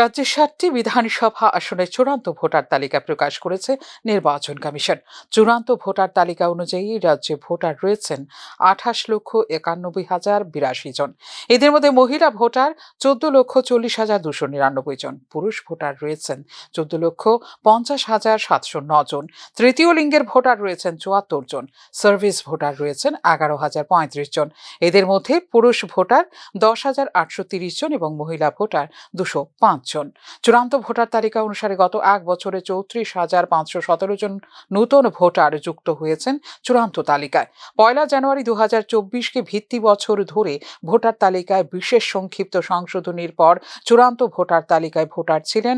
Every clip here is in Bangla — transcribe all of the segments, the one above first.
রাজ্যের ষাটটি বিধানসভা আসনের চূড়ান্ত ভোটার তালিকা প্রকাশ করেছে নির্বাচন কমিশন। চূড়ান্ত ভোটার তালিকা অনুযায়ী রাজ্যে ভোটার রয়েছেন আঠাশ লক্ষ একানব্বই হাজার বিরাশি জন। এদের মধ্যে মহিলা ভোটার চোদ্দ লক্ষ চল্লিশ হাজার দুশো নিরানব্বই জন। পুরুষ ভোটার রয়েছেন চোদ্দ লক্ষ পঞ্চাশ হাজার সাতশো ন জন। তৃতীয় লিঙ্গের ভোটার রয়েছেন চুয়াত্তর জন। সার্ভিস ভোটার রয়েছেন এগারো হাজার পঁয়ত্রিশ জন। এদের মধ্যে পুরুষ ভোটার দশ হাজার আটশো তিরিশ জন এবং মহিলা ভোটার দুশো পাঁচ জন। চূড়ান্ত ভোটার তালিকা অনুসারে গত এক বছরে চৌত্রিশ হাজার পাঁচশো সতেরো জন নূতন ভোটার যুক্ত হয়েছেন চূড়ান্ত তালিকায়। পয়লা জানুয়ারি দু হাজার চব্বিশকে ভিত্তি বছর ধরে ভোটার তালিকায় বিশেষ সংক্ষিপ্ত সংশোধনীর পর চূড়ান্ত ভোটার তালিকায় ভোটার ছিলেন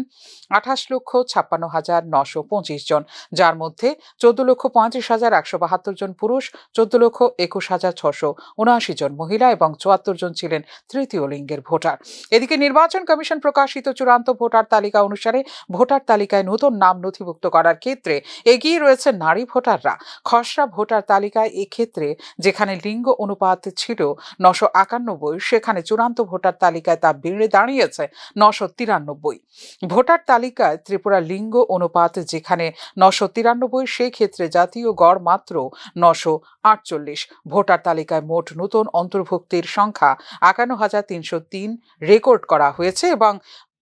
আঠাশ লক্ষ ছাপ্পান্ন হাজার নশো পঁচিশ জন, যার মধ্যে চোদ্দ লক্ষ পঁয়ত্রিশ হাজার একশো বাহাত্তর জন পুরুষ, চোদ্দ লক্ষ একুশ হাজার ছশো উনআশি জন মহিলা এবং চুয়াত্তর জন ছিলেন তৃতীয় লিঙ্গের ভোটার। এদিকে নির্বাচন কমিশন প্রকাশিত চূড়ান্ত ভোটার তালিকা অনুসারে ভোটার তালিকায় নতুন নাম নথিভুক্ত করার ক্ষেত্রে এগিয়ে রয়েছে নারী ভোটাররা। খসড়া ভোটার তালিকায় এক্ষেত্রে যেখানে লিঙ্গ অনুপাত ছিল নশো একানব্বই, সেখানে চূড়ান্ত ভোটার তালিকায় তা বেড়ে দাঁড়িয়েছে নশো তিরানব্বই। ভোটার তালিকায় ত্রিপুরা লিঙ্গ অনুপাত যেখানে নশো তিরানব্বই সেই ক্ষেত্রে জাতীয় গড় মাত্র নশো আটচল্লিশ। ভোটার তালিকায় মোট নতুন অন্তর্ভুক্তির সংখ্যা একান্ন হাজার তিনশো তিন রেকর্ড করা হয়েছে এবং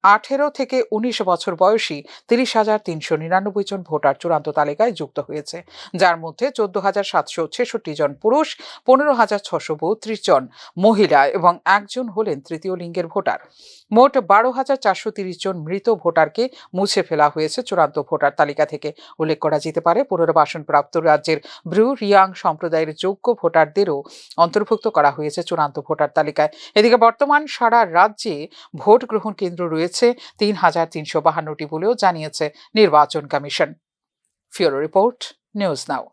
আঠেরো থেকে উনিশ বছর বয়সী তিরিশ হাজার তিনশো নিরানব্বই জন ভোটার চূড়ান্ত তালিকায় যুক্ত হয়েছে, যার মধ্যে চোদ্দ হাজার সাতশো ছেষট্টি জন পুরুষ, পনেরো হাজার ছশো বত্রিশ জন মহিলা এবং একজন হলেন তৃতীয় লিঙ্গের ভোটার। মোট বারো হাজার চারশো তিরিশ জন মৃত ভোটারকে মুছে ফেলা হয়েছে চূড়ান্ত ভোটার তালিকা থেকে। উল্লেখ করা যেতে পারে, পুনর্বাসনপ্রাপ্ত রাজ্যের ব্রু রিয়াং সম্প্রদায়ের যোগ্য ভোটারদেরও অন্তর্ভুক্ত করা হয়েছে চূড়ান্ত ভোটার তালিকায়। এদিকে বর্তমান সারা রাজ্যে ভোট গ্রহণ কেন্দ্র রয়েছে তিন হাজার তিনশো বাহান্নটি বলেও জানিয়েছে নির্বাচন কমিশন। ফিওরো রিপোর্ট নিউজ নাও।